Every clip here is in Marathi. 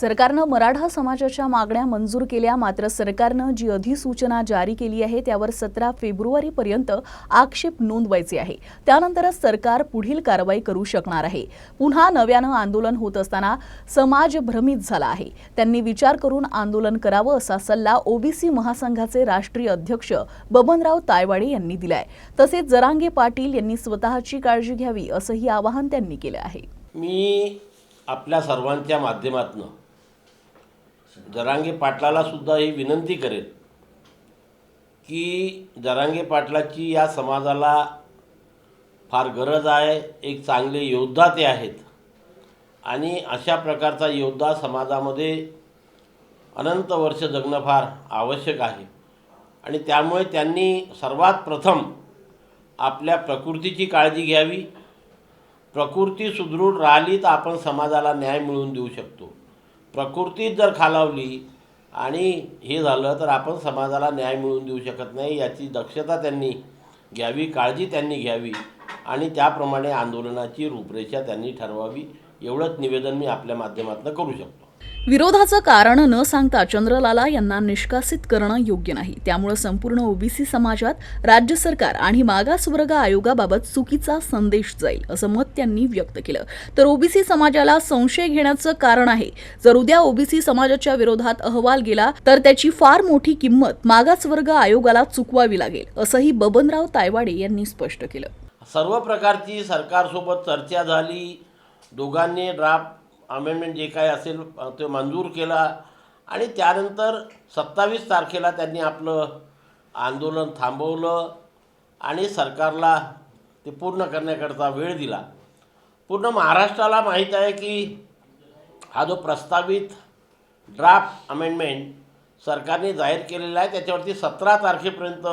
सरकारनं मराठा समाजाच्या मागण्या मंजूर केल्या मात्र सरकारनं जी अधिसूचना जारी केली आहे त्यावर सतरा फेब्रुवारीपर्यंत आक्षेप नोंदवायचे आहे. त्यानंतरच सरकार पुढील कारवाई करू शकणार आहे. पुन्हा नव्यानं आंदोलन होत असताना समाज भ्रमित झाला आहे. त्यांनी विचार करून आंदोलन करावं असा सल्ला ओबीसी महासंघाचे राष्ट्रीय अध्यक्ष बबनराव तायवाडे यांनी दिलाय. तसेच जरांगे पाटील यांनी स्वतःची काळजी घ्यावी असंही आवाहन त्यांनी केलं आहे. मी आपल्या सर्वांच्या माध्यमातून जरांगे पाटलाला सुद्धा ही विनंती करेल की जरांगे पाटलाची या समाजाला फार गरज आहे एक चांगले योद्धा ते आहेत. आणि अशा प्रकारचा योद्धा समाजामध्ये अनंत वर्ष जगणं फार आवश्यक आहे. आणि त्यामुळे त्यांनी सर्वात प्रथम आपल्या प्रकृतीची काळजी घ्यावी. प्रकृती सुदृढ राहिली तर आपण समाजाला न्याय मिळवून देऊ शकतो. प्रकृतीच जर खालावली आणि हे झालं तर आपण समाजाला न्याय मिळवून देऊ शकत नाही याची दक्षता त्यांनी घ्यावी काळजी त्यांनी घ्यावी आणि त्याप्रमाणे आंदोलनाची रूपरेषा त्यांनी ठरवावी एवढंच निवेदन मी आपल्या माध्यमातून करू शकतो. विरोधाचं कारण न सांगता चंद्रलाला यांना निष्कासित करणं योग्य नाही. त्यामुळे संपूर्ण ओबीसी समाजात राज्य सरकार आणि मागासवर्ग आयोगाबाबत चुकीचा संदेश जाईल असं मत त्यांनी व्यक्त केलं. तर ओबीसी समाजाला संशय घेण्याचं कारण आहे. जर उद्या ओबीसी समाजाच्या विरोधात अहवाल गेला तर त्याची फार मोठी किंमत मागासवर्ग आयोगाला चुकवावी लागेल असंही बबनराव तायवाडे यांनी स्पष्ट केलं. सर्व प्रकारची सरकारसोबत चर्चा झाली. दोघांनी ड्राफ्ट अमेंडमेंट जे काय असेल ते मंजूर केला. आणि त्यानंतर सत्तावीस तारखेला त्यांनी आपलं आंदोलन थांबवलं आणि सरकारला ते पूर्ण करण्याकरता वेळ दिला. पूर्ण महाराष्ट्राला माहीत आहे की हा जो प्रस्तावित ड्राफ्ट अमेंडमेंट सरकारने जाहीर केलेला आहे त्याच्यावरती सतरा तारखेपर्यंत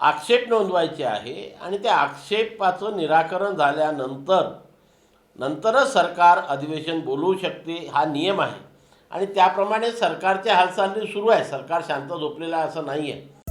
आक्षेप नोंदवायचे आहे. आणि त्या आक्षेपाचं निराकरण झाल्यानंतर नंतरच सरकार अधिवेशन बोलवू शकते हा नियम आहे. आणि त्याप्रमाणे सरकारच्या हालचाली सुरू आहे सरकार शांत झोपलेलं आहे असं नाही आहे